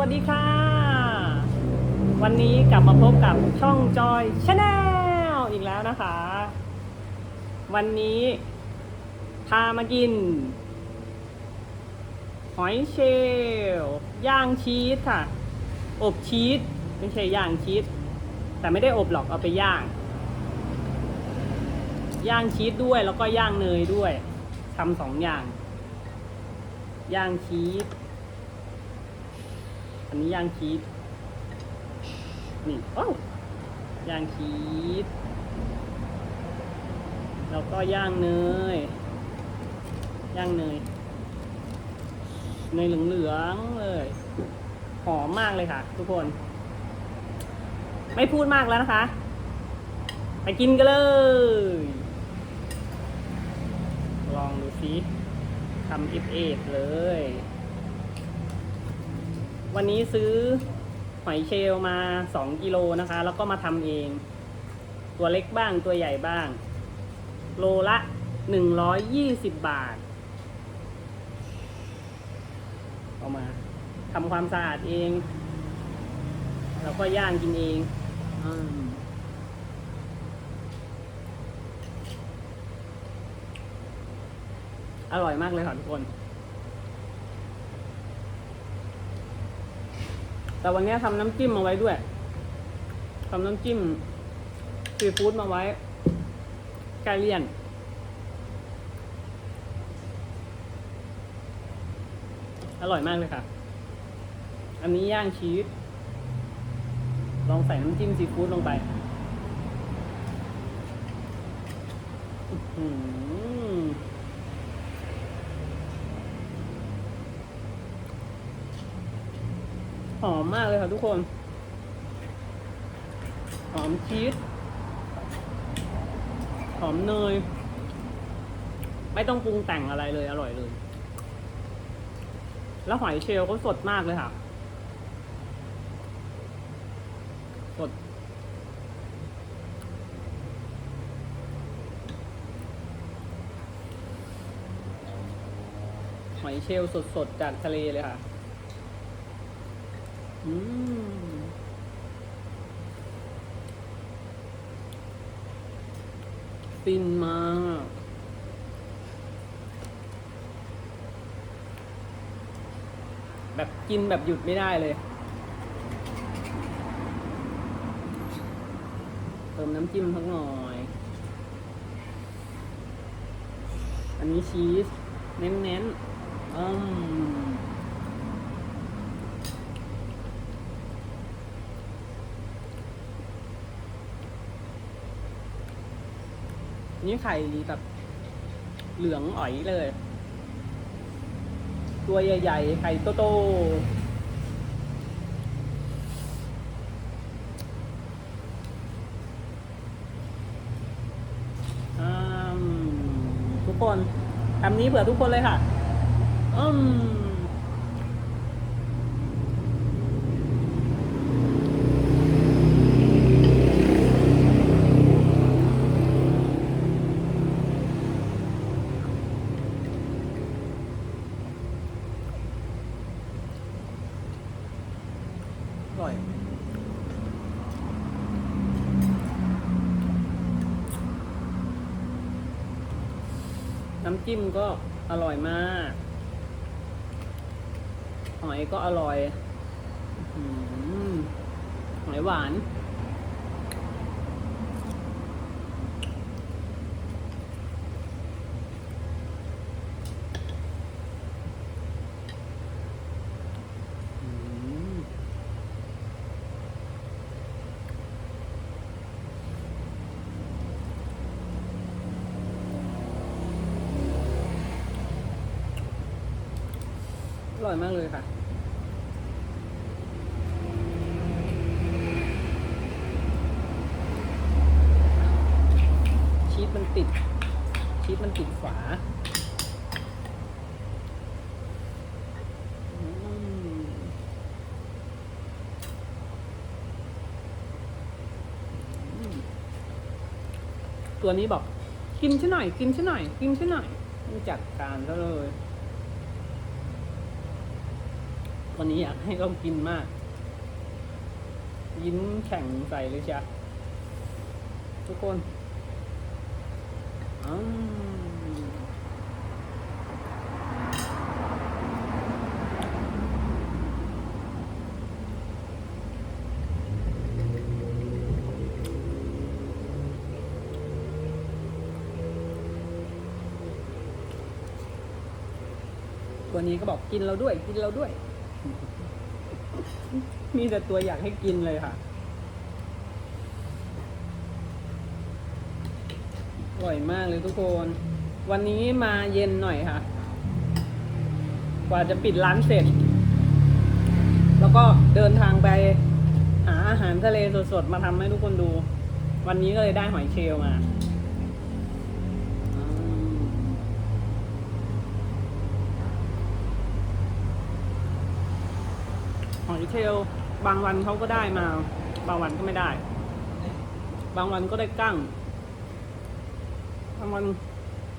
วัสดีค่ะ วันนี้กลับมาพบกับช่องจอยชาแนลอีกแล้วนะคะ วันนี้พามากิน หอยเชลล์ย่างชีสค่ะ อบชีสไม่ใช่ย่างชีสแต่ไม่ได้อบหรอกเอาไปย่าง ย่างชีสด้วยแล้วก็ย่างเนยด้วยทำสองอย่าง ย่างชีส อันนี้ย่างชีสนี่โอ้าวย่างชีสแล้วก็ย่างเนย ย่างเนย เนยเหลืองๆเลย หอมมากเลยค่ะ ทุกคน ไม่พูดมากแล้วนะคะ ไปกินกันเลย ลองดูซิทำอิฟเอฟเลย วันนี้ซื้อหอยเชลล์มา2กิโลนะคะ แล้วก็มาทำเอง ตัวเล็กบ้างตัวใหญ่บ้าง โลละ120บาท เอามาทำความสะอาดเอง แล้วก็ย่างกินเองออร่อยมากเลยค่ะทุกคน แต่วันนี้ทำน้ำจิ้มมาไว้ด้วยทำน้ำจิ้มซีฟู้ดมาไว้แกเลี่ยน อร่อยมากเลยค่ะ อันนี้ย่างชีส ลองใส่น้ำจิ้มซีฟู้ดลงไป อื อหือมมากเลยค่ะทุกคน หอมชีส หอมเนย ไม่ต้องปรุงแต่งอะไรเลยอร่อยเลย แล้วหอยเชลล์เขาสดมากเลยค่ะ สด หอยเชลล์สดๆจากทะเลเลยค่ะ อืมฟินมากแบบกินแบบหยุดไม่ได้เลย เติมน้ำจิ้มสักหน่อย อันนี้ชีส เน้นๆอืม นี่ไข่แบบเหลืองอ๋อยเลย ตัวใหญ่ๆ ไข่โตๆทุกคนทำนี้เผื่อทุกคนเลยค่ะ อืมอร่อย น้ำจิ้มก็อร่อยมากหอยก็อร่อยหอหอยหวาน อืมอ ร่อยมากเลยค่ะ ชีสมันติด ชีสมันติดฝาตัวนี้บอกกินฉันหน่อย กินฉันหน่อย กินฉันหน่อยจัดการซะเลย วันนี้อยากให้เรากินมาก ยิ้มแข่งใส่เลยจ้ะทุกคนอืมตัวนี้ก็บอกกินเราด้วยกินเราด้วย มีแต่ตัวอยากให้กินเลยค่ะ อร่อยมากเลยทุกคน วันนี้มาเย็นหน่อยค่ะ กว่าจะปิดร้านเสร็จ แล้วก็เดินทางไป หาอาหารทะเลสดๆ มาทำให้ทุกคนดู วันนี้ก็เลยได้หอยเชลล์มาอืมหอย เชล บางวันเขาก็ได้มา บางวันก็ไม่ได้ บางวันก็ได้กั้ง บางวัน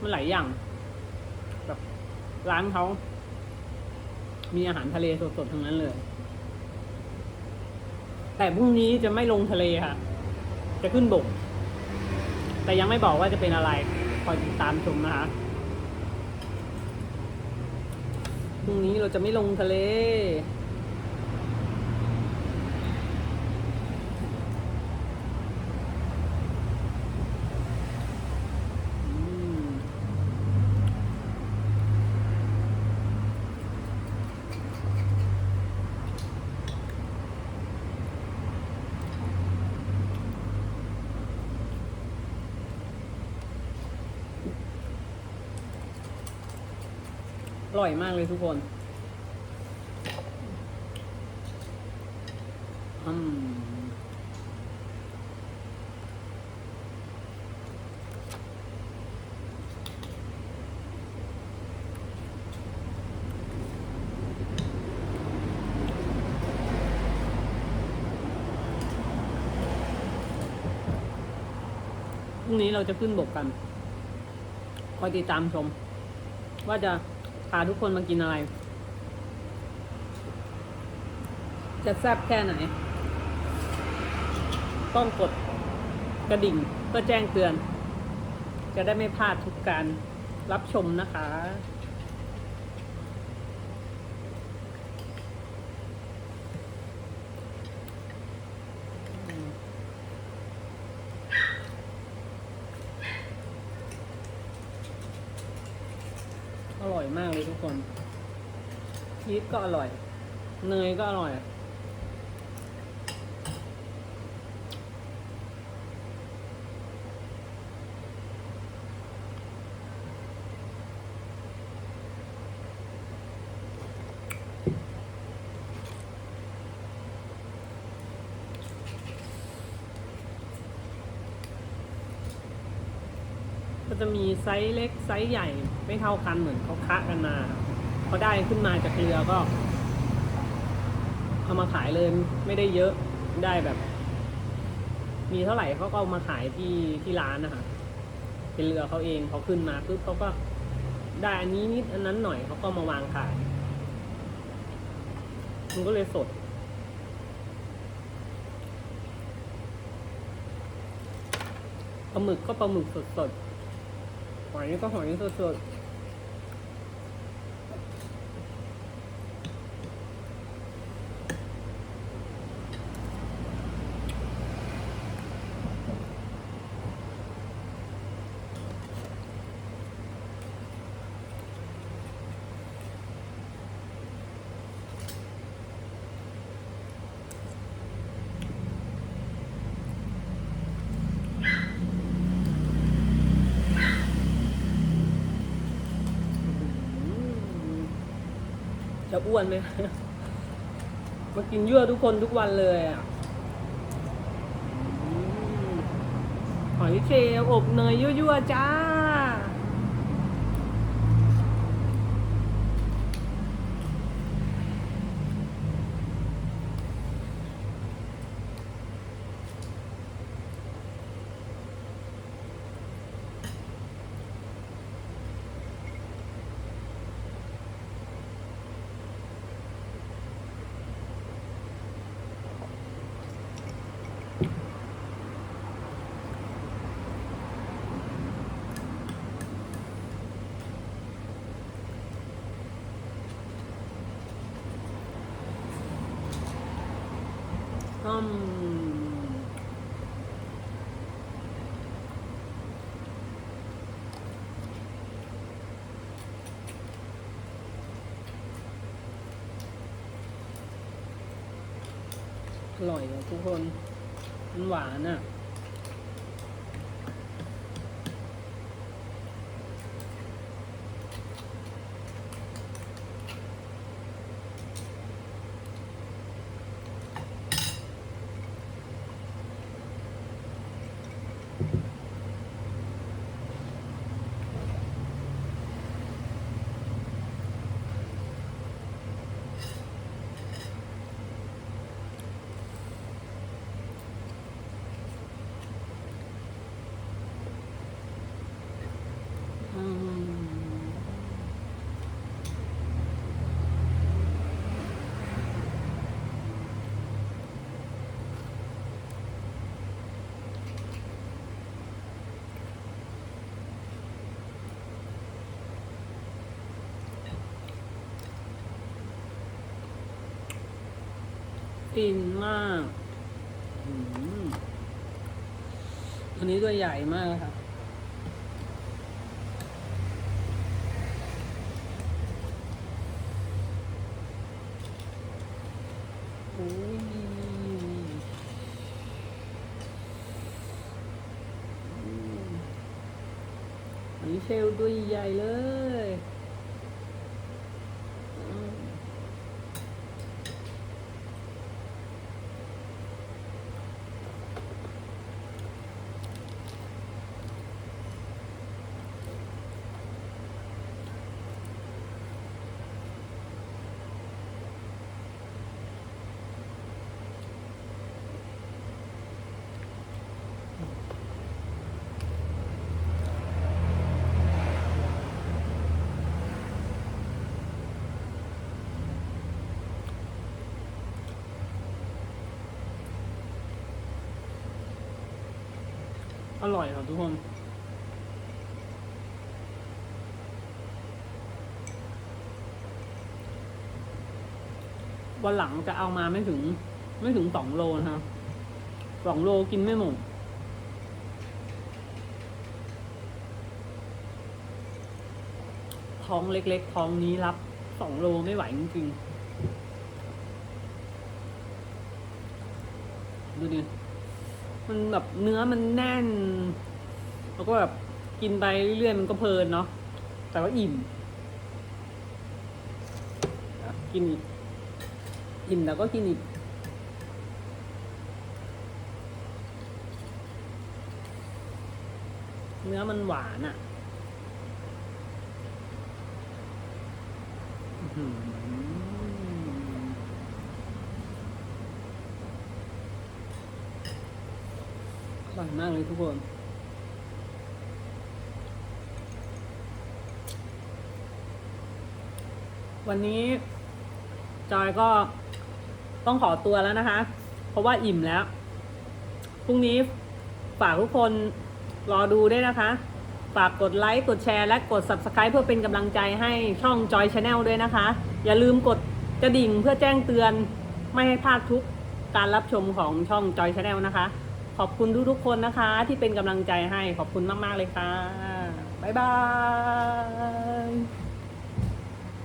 มันหลายอย่างแบบร้านเขามีอาหารทะเลสดๆทั้งนั้นเลย แต่พรุ่งนี้จะไม่ลงทะเลค่ะ จะขึ้นบก แต่ยังไม่บอกว่าจะเป็นอะไร คอยติดตามชมนะคะพรุ่งนี้เราจะไม่ลงทะเล อร่อยมากเลยทุกคนอืมพรุ่งนี้เราจะขึ้นบกกัน คอยติดตามชม ว่าจะาทุกคนมากินอะไร จะแซ่บแค่ไหน ต้องกดกระดิ่งเพื่อแจ้งเตือน จะได้ไม่พลาดทุกการรับชมนะคะ อร่อยมากเลยทุกคน ชีสก็อร่อย เนยก็อร่อย ก็จะมีไซส์เล็กไซส์ใหญ่ไม่เท่ากันเหมือนเขาคะกันมา เขาได้ขึ้นมาจากเรือก็ เอามาขายเลยไม่ได้เยอะได้แบบ มีเท่าไหร่เขาก็เอามาขายที่ที่ร้านนะคะเป็นเรือเขาเองเขาขึ้นมาปุ๊บเขาก็ได้อันนี้นิดอันนั้นหน่อยเขาก็มาวางขาย มันก็เลยสด ปลาหมึกก็ปลาหมึกสดๆหอยก็หอยสดๆ จะอ้วนไหมมากินยั่วทุกคนทุกวันเลยอะอืมหอยเชลล์อบเนยยั่วๆจ้า อืมอร่อยเลยทุกคน มันหวานอะ อืม ฟินมากอืมอันนี้ตัวใหญ่มากค่ะโอ้ยอันนี้เชลลตัวใหญ่เลยอืม อร่อยครับทุกคน วันหลังจะเอามาไม่ถึง ไม่ถึงสองโลนะครับสองโลกินไม่หมดท้องเล็กๆท้องนี้รับสองโลไม่ไหวจริงๆ ดูดิ มันแบบเนื้อมันแน่น แล้วก็แบบกินไปเรื่อยๆมันก็เพลินเนาะ แต่ว่าอิ่ม กินอีก อิ่มแล้วก็กินอีก เนื้อมันหวานอะ่ะอื้อหืออ ร่อยมากเลยทุกคนวันนี้จอยก็ต้องขอตัวแล้วนะคะ เพราะว่าอิ่มแล้ว พรุ่งนี้ฝากทุกคนรอดูด้วยนะคะ ฝากกดไลค์ กดแชร์และกด subscribe เพื่อเป็นกำลังใจให้ช่อง Joy Channel ด้วยนะคะ อย่าลืมกดกระดิ่งเพื่อแจ้งเตือน ไม่ให้พลาดทุกการรับชมของช่อง Joy Channel นะคะ ขอบคุณทุกๆคนนะคะ ที่เป็นกำลังใจให้ขอบคุณมาก ๆ เลยค่ะ บ๊ายบาย